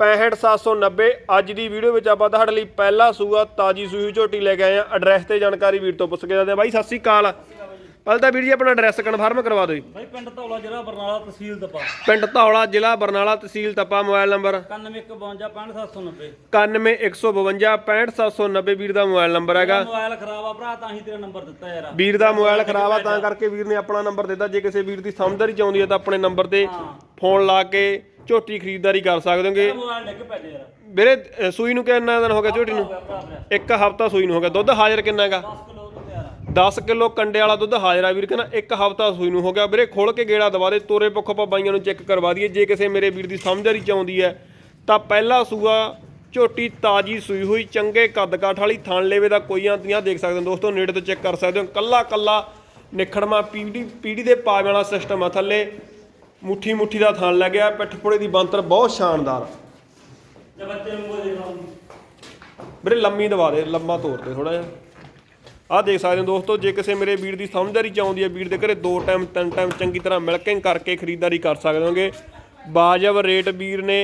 65790 ਅੱਜ ਦੀ ਵੀਡੀਓ ਵਿੱਚ ਆਪਾਂ ਤੁਹਾਡੇ ਲਈ ਪਹਿਲਾ ਸੂਆ ਤਾਜੀ ਸੂਈ ਝੋਟੀ ਲੈ ਕੇ ਆਏ ਆ ਐਡਰੈਸ ਤੇ ਜਾਣਕਾਰੀ ਵੀਰ ਤੋਂ ਪੁੱਛ ਕੇ ਦੱਸਦੇ ਆ ਬਾਈ ਸਤਿ ਸ੍ਰੀ ਅਕਾਲ। ਪਹਿਲਾਂ ਤਾਂ ਵੀਰ ਜੀ ਆਪਣਾ ਐਡਰੈਸ ਕਨਫਰਮ ਕਰਵਾ ਦਿਓ ਪਿੰਡ ਧੌਲਾ ਜ਼ਿਲ੍ਹਾ ਬਰਨਾਲਾ ਤਹਿਸੀਲ ਦਪਾ ਪਿੰਡ ਧੌਲਾ ਜ਼ਿਲ੍ਹਾ ਬਰਨਾਲਾ ਤਹਿਸੀਲ ਤਪਾ ਮੋਬਾਈਲ ਨੰਬਰ 9152 9115565790 ਵੀਰ ਦਾ ਮੋਬਾਈਲ ਨੰਬਰ ਹੈਗਾ। ਮੋਬਾਈਲ ਖਰਾਬ ਆ ਭਰਾ ਤਾਂ ਹੀ ਤੇਰਾ ਨੰਬਰ ਦਿੱਤਾ ਯਾਰ। ਵੀਰ ਦਾ ਮੋਬਾਈਲ ਖਰਾਬ ਆ ਤਾਂ ਕਰਕੇ ਵੀਰ ਨੇ ਆਪਣਾ ਨੰਬਰ ਦਿੱਤਾ। ਜੇ ਕਿਸੇ ਵੀਰ ਦੀ ਸਮਝਦਾਰੀ ਚਾਹੁੰਦੀ ਹੈ ਤਾਂ ਆਪਣੇ ਨੰਬਰ ਤੇ ਫੋਨ ਲਾ ਕੇ ਝੋਟੀ ਖਰੀਦਦਾਰੀ ਕਰ ਸਕਦੇ ਹੋਗੇ? ਮੋਬਾਈਲ ਡਿੱਗ ਪੈ ਜਾ ਯਾਰ। ਵੀਰੇ ਅ, ਸੂਈ ਨੂੰ ਕਿੰਨਾ ਦਿਨ ਹੋ ਗਿਆ ਝੋਟੀ ਨੂੰ? ਭਰਾ ਭਰਾ ਇੱਕ ਹਫਤਾ ਸੂਈ ਨੂੰ ਹੋ ਗਿਆ। ਦੁੱਧ ਹਾਜ਼ਰ ਕਿੰਨਾ ਹੈਗਾ? 10 ਕਿਲੋ ਦੁੱਧ ਯਾਰ 10 ਕਿਲੋ ਕੰਡੇ ਵਾਲਾ ਦੁੱਧ ਹਾਜ਼ਰ ਆ ਵੀਰ ਕਹਿੰਦਾ ਇੱਕ ਹਫਤਾ ਸੂਈ ਨੂੰ ਹੋ ਗਿਆ। ਵੀਰੇ ਖੋਲ ਕੇ ਗੇੜਾ ਦਵਾ ਦੇ ਤੋਰੇ ਪੱਖੋਂ ਆਪਾਂ ਬਾਈਆਂ ਨੂੰ ਚੈੱਕ ਕਰਵਾ ਦਈਏ। ਜੇ ਕਿਸੇ ਮੇਰੇ ਵੀਰ ਦੀ ਸਮਝਦਾਰੀ ਚਾਹੁੰਦੀ ਹੈ ਤਾਂ ਪਹਿਲਾ ਸੂਆ ਝੋਟੀ ਤਾਜੀ ਸੂਈ ਹੋਈ ਚੰਗੇ ਕੱਦ ਕਾਠ ਵਾਲੀ ਥਣ ਲੇਵੇ ਦਾ ਕੋਈ ਅੰਤ ਨਹੀਂ ਦੇਖ ਸਕਦੇ ਹੋ ਦੋਸਤੋ ਨੇੜੇ ਤੋਂ ਚੈੱਕ ਕਰ ਸਕਦੇ ਹੋ। ਕੱਲਾ ਕੱਲਾ ਨਿਖੜਮਾ ਪੀੜੀ ਪੀੜੀ ਦੇ ਪਾਵੇ ਵਾਲਾ ਸਿਸਟਮ ਆ ਥੱਲੇ। ਮੁੱਠੀ ਮੁੱਠੀ ਦਾ ਥਣ ਲੱਗਿਆ, ਪਿੱਠ ਪੁੜੇ ਦੀ ਬੰਤਰ ਬਹੁਤ ਸ਼ਾਨਦਾਰ। ਜੇ ਵੀਰੇ, ਲੰਮੀ ਦਵਾ ਦੇ, ਲੰਮਾ ਤੋੜ ਦੇ ਥੋੜਾ ਜਿਹਾ। ਆਹ ਦੇਖ ਸਕਦੇ ਹੋ ਦੋਸਤੋ, ਜੇ ਕਿਸੇ ਮੇਰੇ ਵੀਰ ਦੀ ਸਮਝਦਾਰੀ 'ਚ ਆਉਂਦੀ ਹੈ, ਵੀਰ ਦੇ ਘਰੇ ਦੋ ਟਾਈਮ ਤਿੰਨ ਟਾਈਮ ਚੰਗੀ ਤਰ੍ਹਾਂ ਮਿਲਕਿੰਗ ਕਰਕੇ ਖਰੀਦਦਾਰੀ ਕਰ ਸਕਦੇ ਹੋਗੇ। ਬਾਜਬ ਰੇਟ ਵੀਰ ਨੇ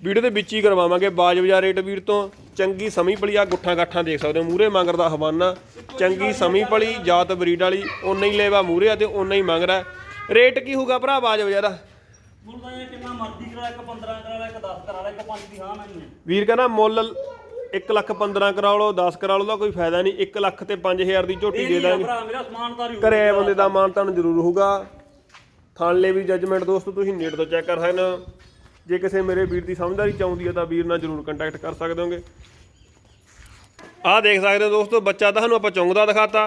ਵੀਡੀਓ ਦੇ ਵਿੱਚ ਹੀ ਕਰਵਾਵਾਂਗੇ, ਬਾਜਬ ਜਾਂ ਰੇਟ ਵੀਰ ਤੋਂ। ਚੰਗੀ ਸਮੀ ਪਲੀ ਆ ਗੁੱਠਾਂ ਗਾਠਾਂ ਦੇਖ ਸਕਦੇ ਹੋ ਮੂਰੇ ਮੰਗਰ ਦਾ ਹਵਾਨਾ। ਚੰਗੀ ਸਮੀ ਪਲੀ ਜਾਤ ਬਰੀਡ ਵਾਲੀ, ਓਨਾ ਹੀ ਲੈਵਾ ਮੂਰੇ ਆ ਤੇ ਓਨਾ ਹੀ ਮੰਗਦਾ। ਰੇਟ ਕੀ ਹੋਊਗਾ ਭਰਾ ਬਾਜਬ ਯਾਰ ਮੁੱਲ ਤਾਂ ਇਹ ਕਿੰਨਾ ਮਰਜ਼ੀ ਕਰਾ ਇੱਕ 15 ਕਰਾ ਲੈ ਇੱਕ 10 ਕਰਾ ਲੈ ਇੱਕ 5 ਦੀ ਹਾਂ ਨਹੀਂ ਹੈ ਵੀਰ ਕਹਿੰਦਾ ਮੁੱਲ 1 ਲੱਖ 15 ਕਰਾ ਲਓ 10 ਕਰਾ ਲਓ ਦਾ ਕੋਈ ਫਾਇਦਾ ਨਹੀਂ। 1 ਲੱਖ ਤੇ 5000 ਦੀ ਝੋਟੀ ਦੇ ਦਾਂਗੇ। ਭਰਾ ਮੇਰਾ ਆਏ ਬੰਦੇ ਦਾ ਮਾਨ ਤਾਨ ਜ਼ਰੂਰ ਹੋਊਗਾ। ਥਾਣ ਲੈ ਵੀ ਜੱਜਮੈਂਟ ਦੋਸਤੋ ਤੁਸੀਂ ਨੇੜ ਤੋਂ ਚੈੱਕ ਕਰ ਸਕਦੇ ਹੋ ਜੇ ਕਿਸੇ ਮੇਰੇ ਵੀਰ ਦੀ ਸਮਝਦਾਰੀ ਚਾਹੁੰਦੀ ਹੈ ਤਾਂ ਵੀਰ ਨਾਲ ਜ਼ਰੂਰ ਕੰਟੈਕਟ ਕਰ ਸਕਦੇ ਹੋਗੇ। ਆਹ ਦੇਖ ਸਕਦੇ ਹੋ ਦੋਸਤੋ ਬੱਚਾ ਤੁਹਾਨੂੰ ਆਪਾਂ ਚੁੰਗਦਾ ਦਿਖਾਤਾ।